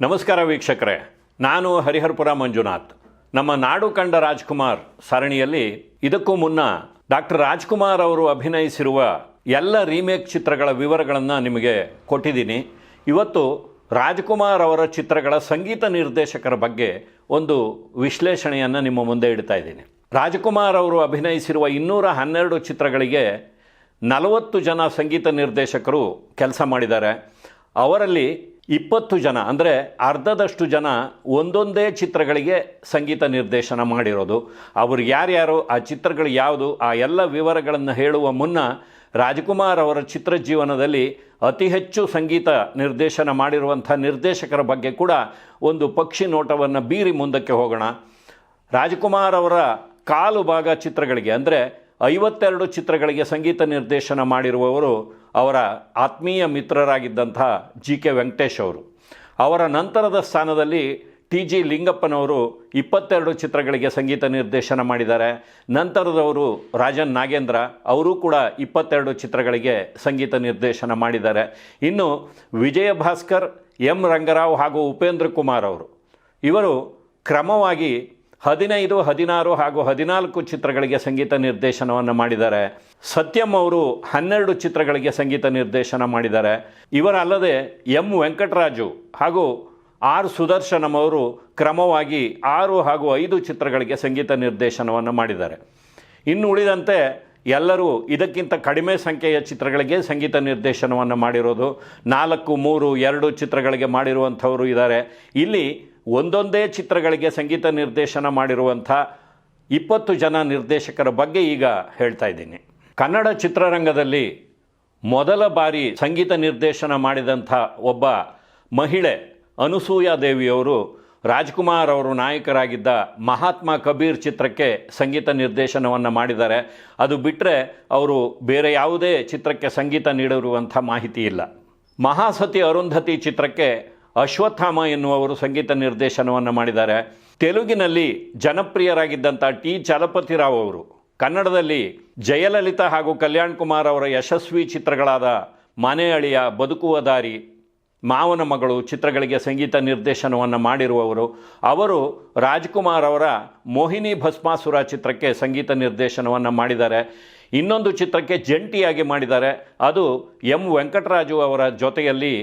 ನಮಸ್ಕಾರ ವೀಕ್ಷಕರೇ. ನಾನು ಹರಿಹರ್ಪುರ ಮಂಜುನಾಥ್. ನಮ್ಮ ನಾಡು ಕಂಡ ರಾಜ್ಕುಮಾರ್ ಸರಣಿಯಲ್ಲಿ ಇದಕ್ಕೂ ಮುನ್ನ ಡಾಕ್ಟರ್ ರಾಜ್ಕುಮಾರ್ ಅವರು ಅಭಿನಯಿಸಿರುವ ಎಲ್ಲ ರೀಮೇಕ್ ಚಿತ್ರಗಳ ವಿವರಗಳನ್ನು ನಿಮಗೆ ಕೊಟ್ಟಿದ್ದೀನಿ. ಇವತ್ತು ರಾಜ್ಕುಮಾರ್ ಅವರ ಚಿತ್ರಗಳ ಸಂಗೀತ ನಿರ್ದೇಶಕರ ಬಗ್ಗೆ ಒಂದು ವಿಶ್ಲೇಷಣೆಯನ್ನು ನಿಮ್ಮ ಮುಂದೆ ಇಡ್ತಾ ಇದ್ದೀನಿ. ರಾಜ್ಕುಮಾರ್ ಅವರು ಅಭಿನಯಿಸಿರುವ ಇನ್ನೂರ ಹನ್ನೆರಡು ಚಿತ್ರಗಳಿಗೆ ನಲವತ್ತು ಜನ ಸಂಗೀತ ನಿರ್ದೇಶಕರು ಕೆಲಸ ಮಾಡಿದ್ದಾರೆ. ಅವರಲ್ಲಿ ಇಪ್ಪತ್ತು ಜನ, ಅಂದರೆ ಅರ್ಧದಷ್ಟು ಜನ ಒಂದೊಂದೇ ಚಿತ್ರಗಳಿಗೆ ಸಂಗೀತ ನಿರ್ದೇಶನ ಮಾಡಿರೋದು. ಅವರು ಯಾರ್ಯಾರು, ಆ ಚಿತ್ರಗಳು ಯಾವುದು, ಆ ಎಲ್ಲ ವಿವರಗಳನ್ನು ಹೇಳುವ ಮುನ್ನ ರಾಜ್ಕುಮಾರ್ ಅವರ ಚಿತ್ರ ಜೀವನದಲ್ಲಿ ಅತಿ ಹೆಚ್ಚು ಸಂಗೀತ ನಿರ್ದೇಶನ ಮಾಡಿರುವಂಥ ನಿರ್ದೇಶಕರ ಬಗ್ಗೆ ಕೂಡ ಒಂದು ಪಕ್ಷಿ ನೋಟವನ್ನು ಬೀರಿ ಮುಂದಕ್ಕೆ ಹೋಗೋಣ. ರಾಜ್ಕುಮಾರ್ ಅವರ ಕಾಲು ಭಾಗ ಚಿತ್ರಗಳಿಗೆ, ಅಂದರೆ ಐವತ್ತೆರಡು ಚಿತ್ರಗಳಿಗೆ ಸಂಗೀತ ನಿರ್ದೇಶನ ಮಾಡಿರುವವರು ಅವರ ಆತ್ಮೀಯ ಮಿತ್ರರಾಗಿದ್ದಂಥ ಜಿ ಕೆ ವೆಂಕಟೇಶ್ ಅವರು. ಅವರ ನಂತರದ ಸ್ಥಾನದಲ್ಲಿ ಟಿ ಜಿ ಲಿಂಗಪ್ಪನವರು ಇಪ್ಪತ್ತೆರಡು ಚಿತ್ರಗಳಿಗೆ ಸಂಗೀತ ನಿರ್ದೇಶನ ಮಾಡಿದ್ದಾರೆ. ನಂತರದವರು ರಾಜನ್ ನಾಗೇಂದ್ರ, ಅವರೂ ಕೂಡ ಇಪ್ಪತ್ತೆರಡು ಚಿತ್ರಗಳಿಗೆ ಸಂಗೀತ ನಿರ್ದೇಶನ ಮಾಡಿದ್ದಾರೆ. ಇನ್ನು ವಿಜಯ ಭಾಸ್ಕರ್, ಎಂ ರಂಗರಾವ್ ಹಾಗೂ ಉಪೇಂದ್ರ ಕುಮಾರ್ ಅವರು. ಇವರು ಕ್ರಮವಾಗಿ ಹದಿನೈದು, ಹದಿನಾರು ಹಾಗೂ ಹದಿನಾಲ್ಕು ಚಿತ್ರಗಳಿಗೆ ಸಂಗೀತ ನಿರ್ದೇಶನವನ್ನು ಮಾಡಿದ್ದಾರೆ. ಸತ್ಯಂ ಅವರು ಹನ್ನೆರಡು ಚಿತ್ರಗಳಿಗೆ ಸಂಗೀತ ನಿರ್ದೇಶನ ಮಾಡಿದ್ದಾರೆ. ಇವರಲ್ಲದೆ ಎಂ ವೆಂಕಟರಾಜು ಹಾಗೂ ಆರ್ ಸುದರ್ಶನಂ ಅವರು ಕ್ರಮವಾಗಿ ಆರು ಹಾಗೂ ಐದು ಚಿತ್ರಗಳಿಗೆ ಸಂಗೀತ ನಿರ್ದೇಶನವನ್ನು ಮಾಡಿದ್ದಾರೆ. ಇನ್ನು ಉಳಿದಂತೆ ಎಲ್ಲರೂ ಇದಕ್ಕಿಂತ ಕಡಿಮೆ ಸಂಖ್ಯೆಯ ಚಿತ್ರಗಳಿಗೆ ಸಂಗೀತ ನಿರ್ದೇಶನವನ್ನು ಮಾಡಿರೋದು. ನಾಲ್ಕು, ಮೂರು, ಎರಡು ಚಿತ್ರಗಳಿಗೆ ಮಾಡಿರುವಂಥವರು ಇದ್ದಾರೆ. ಇಲ್ಲಿ ಒಂದೊಂದೇ ಚಿತ್ರಗಳಿಗೆ ಸಂಗೀತ ನಿರ್ದೇಶನ ಮಾಡಿರುವಂಥ ಇಪ್ಪತ್ತು ಜನ ನಿರ್ದೇಶಕರ ಬಗ್ಗೆ ಈಗ ಹೇಳ್ತಾ ಇದ್ದೀನಿ. ಕನ್ನಡ ಚಿತ್ರರಂಗದಲ್ಲಿ ಮೊದಲ ಬಾರಿ ಸಂಗೀತ ನಿರ್ದೇಶನ ಮಾಡಿದಂಥ ಒಬ್ಬ ಮಹಿಳೆ ಅನುಸೂಯ ದೇವಿಯವರು ರಾಜ್ಕುಮಾರ್ ಅವರು ನಾಯಕರಾಗಿದ್ದ ಮಹಾತ್ಮ ಕಬೀರ್ ಚಿತ್ರಕ್ಕೆ ಸಂಗೀತ ನಿರ್ದೇಶನವನ್ನು ಮಾಡಿದ್ದಾರೆ. ಅದು ಬಿಟ್ಟರೆ ಅವರು ಬೇರೆ ಯಾವುದೇ ಚಿತ್ರಕ್ಕೆ ಸಂಗೀತ ನೀಡಿರುವಂಥ ಮಾಹಿತಿ ಇಲ್ಲ. ಮಹಾಸತಿ ಅರುಂಧತಿ ಚಿತ್ರಕ್ಕೆ ಅಶ್ವತ್ಥಾಮ ಎನ್ನುವರು ಸಂಗೀತ ನಿರ್ದೇಶನವನ್ನು ಮಾಡಿದ್ದಾರೆ. ತೆಲುಗಿನಲ್ಲಿ ಜನಪ್ರಿಯರಾಗಿದ್ದಂಥ ಟಿ ಚಲಪತಿರಾವ್ ಅವರು, ಕನ್ನಡದಲ್ಲಿ ಜಯಲಲಿತಾ ಹಾಗೂ ಕಲ್ಯಾಣ್ ಕುಮಾರ್ ಅವರ ಯಶಸ್ವಿ ಚಿತ್ರಗಳಾದ ಮನೆ ಅಳಿಯ ಬದುಕುವ ದಾರಿ, ಮಾವನ ಮಗಳು ಚಿತ್ರಗಳಿಗೆ ಸಂಗೀತ ನಿರ್ದೇಶನವನ್ನು ಮಾಡಿರುವವರು, ಅವರು ರಾಜ್ಕುಮಾರ್ ಅವರ ಮೋಹಿನಿ ಭಸ್ಮಾಸುರ ಚಿತ್ರಕ್ಕೆ ಸಂಗೀತ ನಿರ್ದೇಶನವನ್ನು ಮಾಡಿದ್ದಾರೆ. ಇನ್ನೊಂದು ಚಿತ್ರಕ್ಕೆ ಜಂಟಿಯಾಗಿ ಮಾಡಿದ್ದಾರೆ. ಅದು ಎಂ ವೆಂಕಟರಾಜು ಅವರ ಜೊತೆಯಲ್ಲಿ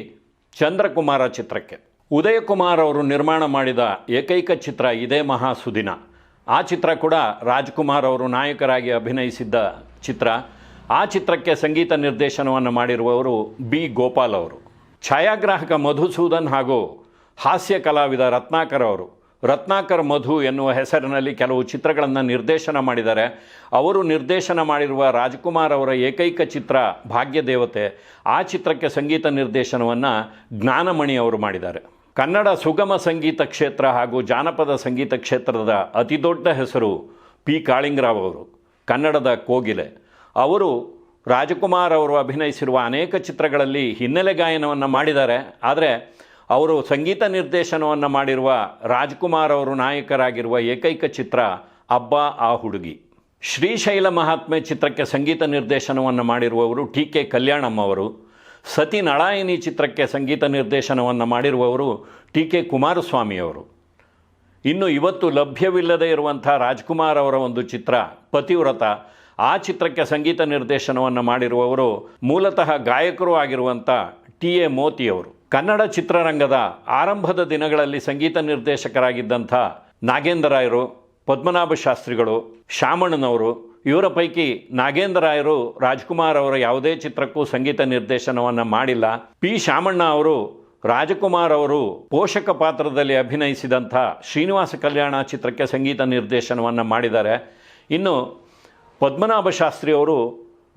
ಚಂದ್ರಕುಮಾರ ಚಿತ್ರಕ್ಕೆ. ಉದಯಕುಮಾರ್ ಅವರು ನಿರ್ಮಾಣ ಮಾಡಿದ ಏಕೈಕ ಚಿತ್ರ ಇದೇ ಮಹಾಸುದಿನ. ಆ ಚಿತ್ರ ಕೂಡ ರಾಜ್ಕುಮಾರ್ ಅವರು ನಾಯಕರಾಗಿ ಅಭಿನಯಿಸಿದ್ದ ಚಿತ್ರ. ಆ ಚಿತ್ರಕ್ಕೆ ಸಂಗೀತ ನಿರ್ದೇಶನವನ್ನು ಮಾಡಿರುವವರು ಬಿ. ಗೋಪಾಲ್ ಅವರು. ಛಾಯಾಗ್ರಾಹಕ ಮಧುಸೂದನ್ ಹಾಗೂ ಹಾಸ್ಯ ಕಲಾವಿದ ರತ್ನಾಕರ್ ಅವರು. ರತ್ನಾಕರ್ ಮಧು ಎನ್ನುವ ಹೆಸರಿನಲ್ಲಿ ಕೆಲವು ಚಿತ್ರಗಳನ್ನು ನಿರ್ದೇಶನ ಮಾಡಿದ್ದಾರೆ. ಅವರು ನಿರ್ದೇಶನ ಮಾಡಿರುವ ರಾಜ್ಕುಮಾರ್ ಅವರ ಏಕೈಕ ಚಿತ್ರ ಭಾಗ್ಯದೇವತೆ ಆ ಚಿತ್ರಕ್ಕೆ ಸಂಗೀತ ನಿರ್ದೇಶನವನ್ನು ಜ್ಞಾನಮಣಿ ಅವರು ಮಾಡಿದ್ದಾರೆ. ಕನ್ನಡ ಸುಗಮ ಸಂಗೀತ ಕ್ಷೇತ್ರ ಹಾಗೂ ಜಾನಪದ ಸಂಗೀತ ಕ್ಷೇತ್ರದ ಅತಿದೊಡ್ಡ ಹೆಸರು ಪಿ. ಕಾಳಿಂಗರಾವ್ ಅವರು, ಕನ್ನಡದ ಕೋಗಿಲೆ. ಅವರು ರಾಜಕುಮಾರ್ ಅವರು ಅಭಿನಯಿಸಿರುವ ಅನೇಕ ಚಿತ್ರಗಳಲ್ಲಿ ಹಿನ್ನೆಲೆ ಗಾಯನವನ್ನು ಮಾಡಿದ್ದಾರೆ. ಆದರೆ ಅವರು ಸಂಗೀತ ನಿರ್ದೇಶನವನ್ನು ಮಾಡಿರುವ ರಾಜ್ಕುಮಾರ್ ಅವರು ನಾಯಕರಾಗಿರುವ ಏಕೈಕ ಚಿತ್ರ ಅಬ್ಬ ಆ ಹುಡುಗಿ. ಶ್ರೀಶೈಲ ಮಹಾತ್ಮೆ ಚಿತ್ರಕ್ಕೆ ಸಂಗೀತ ನಿರ್ದೇಶನವನ್ನು ಮಾಡಿರುವವರು ಟಿ ಕೆ ಕಲ್ಯಾಣಮ್ಮ ಅವರು. ಸತಿ ನಳಾಯಿನಿ ಚಿತ್ರಕ್ಕೆ ಸಂಗೀತ ನಿರ್ದೇಶನವನ್ನು ಮಾಡಿರುವವರು ಟಿ ಕೆ ಕುಮಾರಸ್ವಾಮಿಯವರು ಇನ್ನು ಇವತ್ತು ಲಭ್ಯವಿಲ್ಲದೇ ಇರುವಂಥ ರಾಜ್ಕುಮಾರ್ ಅವರ ಒಂದು ಚಿತ್ರ ಪತಿವ್ರತ. ಆ ಚಿತ್ರಕ್ಕೆ ಸಂಗೀತ ನಿರ್ದೇಶನವನ್ನು ಮಾಡಿರುವವರು ಮೂಲತಃ ಗಾಯಕರು ಆಗಿರುವಂಥ ಟಿ ಎ ಮೋತಿಯವರು ಕನ್ನಡ ಚಿತ್ರರಂಗದ ಆರಂಭದ ದಿನಗಳಲ್ಲಿ ಸಂಗೀತ ನಿರ್ದೇಶಕರಾಗಿದ್ದಂಥ ನಾಗೇಂದ್ರರಾಯರು ಪದ್ಮನಾಭ ಶಾಸ್ತ್ರಿಗಳು, ಶಾಮಣ್ಣನವರು, ಇವರ ಪೈಕಿ ನಾಗೇಂದ್ರರಾಯರು ರಾಜ್ಕುಮಾರ್ ಅವರ ಯಾವುದೇ ಚಿತ್ರಕ್ಕೂ ಸಂಗೀತ ನಿರ್ದೇಶನವನ್ನು ಮಾಡಿಲ್ಲ. ಪಿ. ಶಾಮಣ್ಣ ಅವರು, ರಾಜಕುಮಾರ್ ಅವರು ಪೋಷಕ ಪಾತ್ರದಲ್ಲಿ ಅಭಿನಯಿಸಿದಂಥ ಶ್ರೀನಿವಾಸ ಕಲ್ಯಾಣ ಚಿತ್ರಕ್ಕೆ ಸಂಗೀತ ನಿರ್ದೇಶನವನ್ನು ಮಾಡಿದ್ದಾರೆ. ಇನ್ನು ಪದ್ಮನಾಭ ಶಾಸ್ತ್ರಿ ಅವರು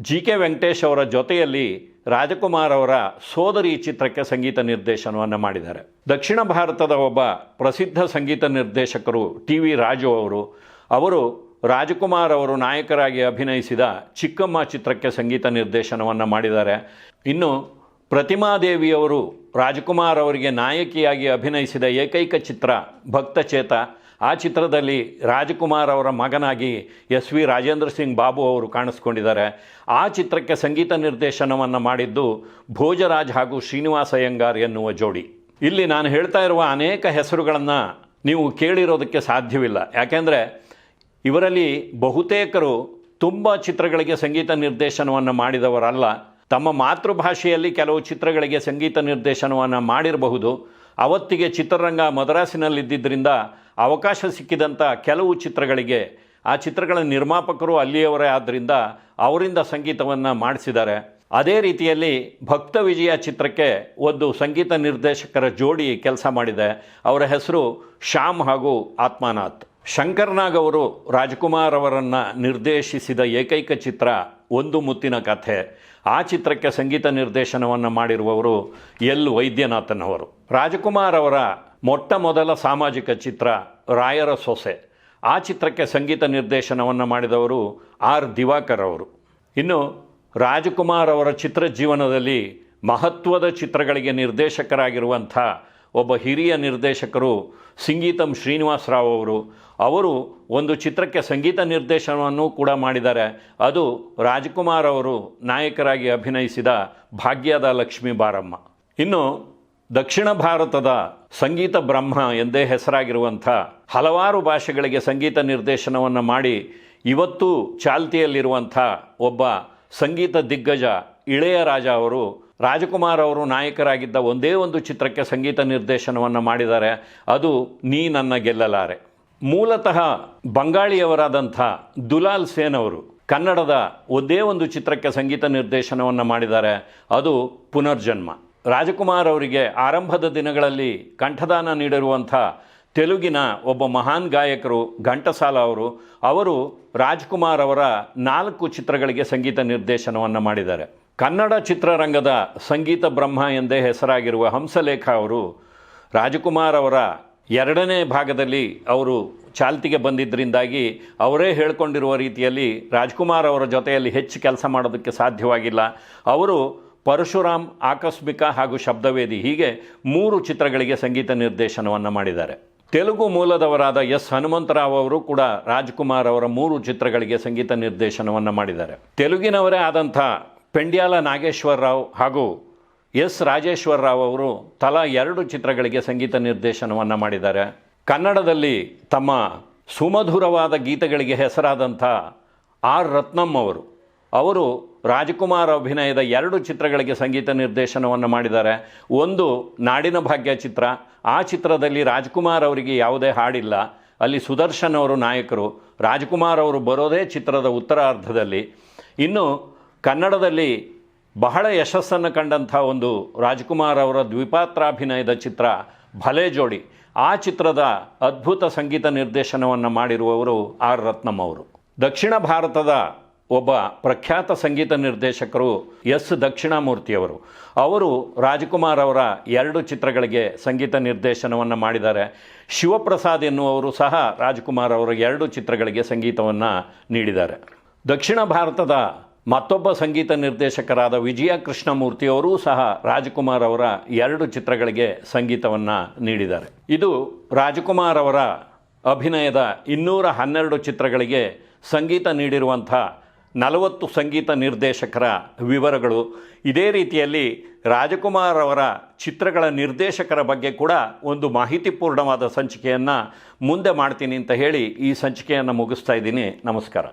ಜಿ ಕೆ ವೆಂಕಟೇಶ್ ಅವರ ಜೊತೆಯಲ್ಲಿ ರಾಜಕುಮಾರ್ ಅವರ ಸೋದರಿ ಚಿತ್ರಕ್ಕೆ ಸಂಗೀತ ನಿರ್ದೇಶನವನ್ನು ಮಾಡಿದ್ದಾರೆ. ದಕ್ಷಿಣ ಭಾರತದ ಒಬ್ಬ ಪ್ರಸಿದ್ಧ ಸಂಗೀತ ನಿರ್ದೇಶಕರು ಟಿ ವಿ ರಾಜು ಅವರು ಅವರು ರಾಜಕುಮಾರ್ ಅವರು ನಾಯಕರಾಗಿ ಅಭಿನಯಿಸಿದ ಚಿಕ್ಕಮ್ಮ ಚಿತ್ರಕ್ಕೆ ಸಂಗೀತ ನಿರ್ದೇಶನವನ್ನು ಮಾಡಿದ್ದಾರೆ. ಇನ್ನು ಪ್ರತಿಮಾದೇವಿಯವರು ರಾಜಕುಮಾರ್ ಅವರಿಗೆ ನಾಯಕಿಯಾಗಿ ಅಭಿನಯಿಸಿದ ಏಕೈಕ ಚಿತ್ರ ಭಕ್ತಚೇತ ಆ ಚಿತ್ರದಲ್ಲಿ ರಾಜಕುಮಾರ್ ಅವರ ಮಗನಾಗಿ ಎಸ್ ವಿ ರಾಜೇಂದ್ರ ಸಿಂಗ್ ಬಾಬು ಅವರು ಕಾಣಿಸ್ಕೊಂಡಿದ್ದಾರೆ. ಆ ಚಿತ್ರಕ್ಕೆ ಸಂಗೀತ ನಿರ್ದೇಶನವನ್ನು ಮಾಡಿದ್ದು ಭೋಜರಾಜ್ ಹಾಗೂ ಶ್ರೀನಿವಾಸ ಅಯ್ಯಂಗಾರ್ ಎನ್ನುವ ಜೋಡಿ. ಇಲ್ಲಿ ನಾನು ಹೇಳ್ತಾ ಇರುವ ಅನೇಕ ಹೆಸರುಗಳನ್ನು ನೀವು ಕೇಳಿರೋದಕ್ಕೆ ಸಾಧ್ಯವಿಲ್ಲ. ಯಾಕೆಂದರೆ ಇವರಲ್ಲಿ ಬಹುತೇಕರು ತುಂಬ ಚಿತ್ರಗಳಿಗೆ ಸಂಗೀತ ನಿರ್ದೇಶನವನ್ನು ಮಾಡಿದವರಲ್ಲ. ತಮ್ಮ ಮಾತೃಭಾಷೆಯಲ್ಲಿ ಕೆಲವು ಚಿತ್ರಗಳಿಗೆ ಸಂಗೀತ ನಿರ್ದೇಶನವನ್ನು ಮಾಡಿರಬಹುದು. ಅವತ್ತಿಗೆ ಚಿತ್ರರಂಗ ಮದ್ರಾಸಿನಲ್ಲಿದ್ದರಿಂದ ಅವಕಾಶ ಸಿಕ್ಕಿದಂಥ ಕೆಲವು ಚಿತ್ರಗಳಿಗೆ, ಆ ಚಿತ್ರಗಳ ನಿರ್ಮಾಪಕರು ಅಲ್ಲಿಯವರೇ ಆದ್ದರಿಂದ ಅವರಿಂದ ಸಂಗೀತವನ್ನು ಮಾಡಿಸಿದ್ದಾರೆ. ಅದೇ ರೀತಿಯಲ್ಲಿ ಭಕ್ತ ವಿಜಯ ಚಿತ್ರಕ್ಕೆ ಒಂದು ಸಂಗೀತ ನಿರ್ದೇಶಕರ ಜೋಡಿ ಕೆಲಸ ಮಾಡಿದೆ. ಅವರ ಹೆಸರು ಶ್ಯಾಮ್ ಹಾಗೂ ಆತ್ಮನಾಥ್. ಶಂಕರ್ನಾಗ್ ಅವರು ರಾಜ್ಕುಮಾರ್ ಅವರನ್ನು ನಿರ್ದೇಶಿಸಿದ ಏಕೈಕ ಚಿತ್ರ ಒಂದು ಮುತ್ತಿನ ಕಥೆ. ಆ ಚಿತ್ರಕ್ಕೆ ಸಂಗೀತ ನಿರ್ದೇಶನವನ್ನು ಮಾಡಿರುವವರು ಎಲ್ ವೈದ್ಯನಾಥನ್ ಅವರು. ರಾಜಕುಮಾರ್ ಅವರ ಮೊಟ್ಟ ಮೊದಲ ಸಾಮಾಜಿಕ ಚಿತ್ರ ರಾಯರ ಸೊಸೆ. ಆ ಚಿತ್ರಕ್ಕೆ ಸಂಗೀತ ನಿರ್ದೇಶನವನ್ನು ಮಾಡಿದವರು ಆರ್ ದಿವಾಕರ್ ಅವರು. ಇನ್ನು ರಾಜಕುಮಾರ್ ಅವರ ಚಿತ್ರ ಜೀವನದಲ್ಲಿ ಮಹತ್ವದ ಚಿತ್ರಗಳಿಗೆ ನಿರ್ದೇಶಕರಾಗಿರುವಂಥ ಒಬ್ಬ ಹಿರಿಯ ನಿರ್ದೇಶಕರು ಸಂಗೀತಂ ಶ್ರೀನಿವಾಸ ರಾವ್ ಅವರು. ಅವರು ಒಂದು ಚಿತ್ರಕ್ಕೆ ಸಂಗೀತ ನಿರ್ದೇಶನವನ್ನು ಕೂಡ ಮಾಡಿದ್ದಾರೆ. ಅದು ರಾಜ್ಕುಮಾರ್ ಅವರು ನಾಯಕರಾಗಿ ಅಭಿನಯಿಸಿದ ಭಾಗ್ಯದ ಲಕ್ಷ್ಮೀ ಬಾರಮ್ಮ. ಇನ್ನು ದಕ್ಷಿಣ ಭಾರತದ ಸಂಗೀತ ಬ್ರಹ್ಮ ಎಂದೇ ಹೆಸರಾಗಿರುವಂಥ ಹಲವಾರು ಭಾಷೆಗಳಿಗೆ ಸಂಗೀತ ನಿರ್ದೇಶನವನ್ನು ಮಾಡಿ ಇವತ್ತು ಚಾಲ್ತಿಯಲ್ಲಿರುವಂಥ ಒಬ್ಬ ಸಂಗೀತ ದಿಗ್ಗಜ ಇಳೆಯರಾಜ ಅವರು, ರಾಜಕುಮಾರ್ ಅವರು ನಾಯಕರಾಗಿದ್ದ ಒಂದೇ ಒಂದು ಚಿತ್ರಕ್ಕೆ ಸಂಗೀತ ನಿರ್ದೇಶನವನ್ನು ಮಾಡಿದ್ದಾರೆ. ಅದು ನೀ ನನ್ನ ಗೆಲ್ಲಲಾರೆ. ಮೂಲತಃ ಬಂಗಾಳಿಯವರಾದಂಥ ದುಲಾಲ್ ಸೇನ್ ಅವರು ಕನ್ನಡದ ಒಂದೇ ಒಂದು ಚಿತ್ರಕ್ಕೆ ಸಂಗೀತ ನಿರ್ದೇಶನವನ್ನು ಮಾಡಿದ್ದಾರೆ. ಅದು ಪುನರ್ಜನ್ಮ. ರಾಜಕುಮಾರ್ ಅವರಿಗೆ ಆರಂಭದ ದಿನಗಳಲ್ಲಿ ಕಂಠದಾನ ನೀಡಿರುವಂಥ ತೆಲುಗಿನ ಒಬ್ಬ ಮಹಾನ್ ಗಾಯಕರು ಘಂಟಸಾಲ ಅವರು ಅವರು ರಾಜ್ಕುಮಾರ್ ಅವರ ನಾಲ್ಕು ಚಿತ್ರಗಳಿಗೆ ಸಂಗೀತ ನಿರ್ದೇಶನವನ್ನು ಮಾಡಿದ್ದಾರೆ. ಕನ್ನಡ ಚಿತ್ರರಂಗದ ಸಂಗೀತ ಬ್ರಹ್ಮ ಎಂದೇ ಹೆಸರಾಗಿರುವ ಹಂಸಲೇಖ ಅವರು ರಾಜಕುಮಾರ್ ಅವರ ಎರಡನೇ ಭಾಗದಲ್ಲಿ ಅವರು ಚಾಲ್ತಿಗೆ ಬಂದಿದ್ದರಿಂದಾಗಿ ಅವರೇ ಹೇಳ್ಕೊಂಡಿರುವ ರೀತಿಯಲ್ಲಿ ರಾಜ್ಕುಮಾರ್ ಅವರ ಜೊತೆಯಲ್ಲಿ ಹೆಚ್ಚು ಕೆಲಸ ಮಾಡೋದಕ್ಕೆ ಸಾಧ್ಯವಾಗಿಲ್ಲ. ಅವರು ಪರಶುರಾಮ್ ಆಕಸ್ಮಿಕ ಹಾಗೂ ಶಬ್ದವೇದಿ ಹೀಗೆ ಮೂರು ಚಿತ್ರಗಳಿಗೆ ಸಂಗೀತ ನಿರ್ದೇಶನವನ್ನು ಮಾಡಿದ್ದಾರೆ. ತೆಲುಗು ಮೂಲದವರಾದ ಎಸ್ ಹನುಮಂತರಾವ್ ಅವರು ಕೂಡ ರಾಜ್ಕುಮಾರ್ ಅವರ ಮೂರು ಚಿತ್ರಗಳಿಗೆ ಸಂಗೀತ ನಿರ್ದೇಶನವನ್ನು ಮಾಡಿದ್ದಾರೆ. ತೆಲುಗಿನವರೇ ಆದಂಥ ಪೆಂಡ್ಯಾಲ ನಾಗೇಶ್ವರ ರಾವ್ ಹಾಗೂ ಎಸ್ ರಾಜೇಶ್ವರ ರಾವ್ ಅವರು ತಲಾ ಎರಡು ಚಿತ್ರಗಳಿಗೆ ಸಂಗೀತ ನಿರ್ದೇಶನವನ್ನು ಮಾಡಿದ್ದಾರೆ. ಕನ್ನಡದಲ್ಲಿ ತಮ್ಮ ಸುಮಧುರವಾದ ಗೀತೆಗಳಿಗೆ ಹೆಸರಾದಂಥ ಆರ್ ರತ್ನಂ ಅವರು. ಅವರು ರಾಜಕುಮಾರ್ ಅಭಿನಯದ ಎರಡು ಚಿತ್ರಗಳಿಗೆ ಸಂಗೀತ ನಿರ್ದೇಶನವನ್ನು ಮಾಡಿದ್ದಾರೆ. ಒಂದು ನಾಡಿನ ಭಾಗ್ಯ ಚಿತ್ರ. ಆ ಚಿತ್ರದಲ್ಲಿ ರಾಜ್ಕುಮಾರ್ ಅವರಿಗೆ ಯಾವುದೇ ಹಾಡಿಲ್ಲ. ಅಲ್ಲಿ ಸುದರ್ಶನ್ ಅವರು ನಾಯಕರು. ರಾಜ್ಕುಮಾರ್ ಅವರು ಬರೋದೇ ಚಿತ್ರದ ಉತ್ತರಾರ್ಧದಲ್ಲಿ. ಇನ್ನು ಕನ್ನಡದಲ್ಲಿ ಬಹಳ ಯಶಸ್ಸನ್ನು ಕಂಡಂಥ ಒಂದು ರಾಜ್ಕುಮಾರ್ ಅವರ ದ್ವಿಪಾತ್ರಾಭಿನಯದ ಚಿತ್ರ ಭಲೆ ಜೋಡಿ. ಆ ಚಿತ್ರದ ಅದ್ಭುತ ಸಂಗೀತ ನಿರ್ದೇಶನವನ್ನು ಮಾಡಿರುವವರು ಆರ್ ರತ್ನಂ ಅವರು. ದಕ್ಷಿಣ ಭಾರತದ ಒಬ್ಬ ಪ್ರಖ್ಯಾತ ಸಂಗೀತ ನಿರ್ದೇಶಕರು ಎಸ್. ದಕ್ಷಿಣಾಮೂರ್ತಿಯವರು. ಅವರು ರಾಜಕುಮಾರ್ ಅವರ ಎರಡು ಚಿತ್ರಗಳಿಗೆ ಸಂಗೀತ ನಿರ್ದೇಶನವನ್ನು ಮಾಡಿದ್ದಾರೆ. ಶಿವಪ್ರಸಾದ್ ಎನ್ನುವರು ಸಹ ರಾಜಕುಮಾರ್ ಅವರ ಎರಡು ಚಿತ್ರಗಳಿಗೆ ಸಂಗೀತವನ್ನು ನೀಡಿದ್ದಾರೆ. ದಕ್ಷಿಣ ಭಾರತದ ಮತ್ತೊಬ್ಬ ಸಂಗೀತ ನಿರ್ದೇಶಕರಾದ ವಿಜಯ ಕೃಷ್ಣಮೂರ್ತಿಯವರೂ ಸಹ ರಾಜಕುಮಾರ್ ಅವರ ಎರಡು ಚಿತ್ರಗಳಿಗೆ ಸಂಗೀತವನ್ನು ನೀಡಿದ್ದಾರೆ. ಇದು ರಾಜಕುಮಾರ್ ಅವರ ಅಭಿನಯದ ಇನ್ನೂರ ಹನ್ನೆರಡು ಚಿತ್ರಗಳಿಗೆ ಸಂಗೀತ ನೀಡಿರುವಂಥ ನಲವತ್ತು ಸಂಗೀತ ನಿರ್ದೇಶಕರ ವಿವರಗಳು. ಇದೇ ರೀತಿಯಲ್ಲಿ ರಾಜಕುಮಾರ್ ಅವರ ಚಿತ್ರಗಳ ನಿರ್ದೇಶಕರ ಬಗ್ಗೆ ಕೂಡ ಒಂದು ಮಾಹಿತಿಪೂರ್ಣವಾದ ಸಂಚಿಕೆಯನ್ನು ಮುಂದೆ ಮಾಡ್ತೀನಿ ಅಂತ ಹೇಳಿ ಈ ಸಂಚಿಕೆಯನ್ನು ಮುಗಿಸ್ತಾ ಇದ್ದೀನಿ. ನಮಸ್ಕಾರ.